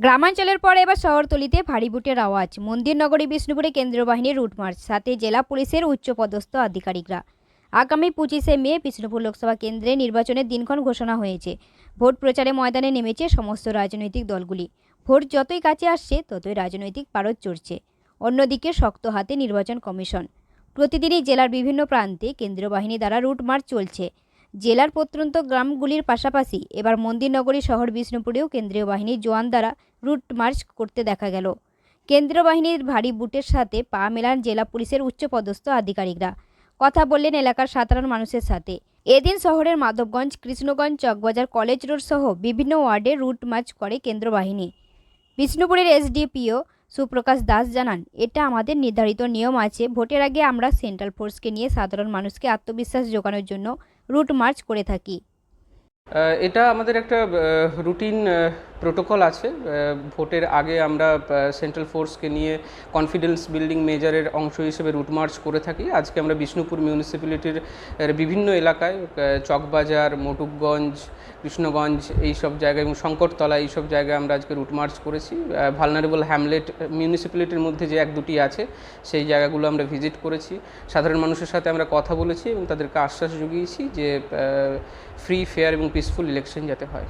গ্রামাঞ্চলের পরে এবার শহরতলিতে ভারী বুটের আওয়াজ। মন্দির নগরী বিষ্ণুপুরে কেন্দ্রীয় বাহিনীর রুট মার্চ। সাথে জেলা পুলিশের উচ্চপদস্থ আধিকারিকরা। আগামী পঁচিশে মে, বিষ্ণুপুর লোকসভা কেন্দ্রে নির্বাচনের দিনক্ষণ ঘোষণা হয়েছে। ভোট প্রচারে ময়দানে নেমেছে সমস্ত রাজনৈতিক দলগুলি। ভোট যতই কাছে আসছে, ততই রাজনৈতিক পারদ চড়ছে। অন্যদিকে শক্ত হাতে নির্বাচন কমিশন। প্রতিদিনই জেলার বিভিন্ন প্রান্তে কেন্দ্রীয় বাহিনী দ্বারা রুট মার্চ চলছে। জেলার প্রত্যন্ত গ্রামগুলির পাশাপাশি এবার মন্দিরনগরী শহর বিষ্ণুপুরেও কেন্দ্রীয় বাহিনীর জোয়ান দ্বারা রুট মার্চ করতে দেখা গেল। কেন্দ্রীয় বাহিনীর ভারী বুটের সাথে পা মেলান জেলা পুলিশের উচ্চপদস্থ আধিকারিকরা। কথা বললেন এলাকার সাধারণ মানুষের সাথে। এদিন শহরের মাধবগঞ্জ, কৃষ্ণগঞ্জ, চকবাজার, কলেজ রোড সহ বিভিন্ন ওয়ার্ডে রুট মার্চ করে কেন্দ্র বাহিনী। বিষ্ণুপুরের এসডিপিও সুপ্রকাশ দাস জানান, এটা আমাদের নির্ধারিত নিয়ম আছে। ভোটের আগে আমরা সেন্ট্রাল ফোর্সকে নিয়ে সাধারণ মানুষকে আত্মবিশ্বাস জোগানোর জন্য রুট মার্চ করে থাকি। এটা আমাদের একটা রুটিন প্রোটোকল আছে। ভোটের আগে আমরা সেন্ট্রাল ফোর্সকে নিয়ে কনফিডেন্স বিল্ডিং মেজারের অংশ হিসেবে রুট মার্চ করে থাকি। আজকে আমরা বিষ্ণুপুর মিউনিসিপ্যালিটির বিভিন্ন এলাকায় চকবাজার, মটুকগঞ্জ, কৃষ্ণগঞ্জ এই সব জায়গায় এবং শঙ্করতলা এই সব জায়গায় আমরা আজকে রুট মার্চ করেছি। ভালনারেবল হ্যামলেট মিউনিসিপ্যালিটির মধ্যে যে এক দুটি আছে, সেই জায়গাগুলো আমরা ভিজিট করেছি। সাধারণ মানুষের সাথে আমরা কথা বলেছি এবং তাদেরকে আশ্বাস জুগিয়েছি যে ফ্রি ফেয়ার এবং পিসফুল ইলেকশন যাতে হয়।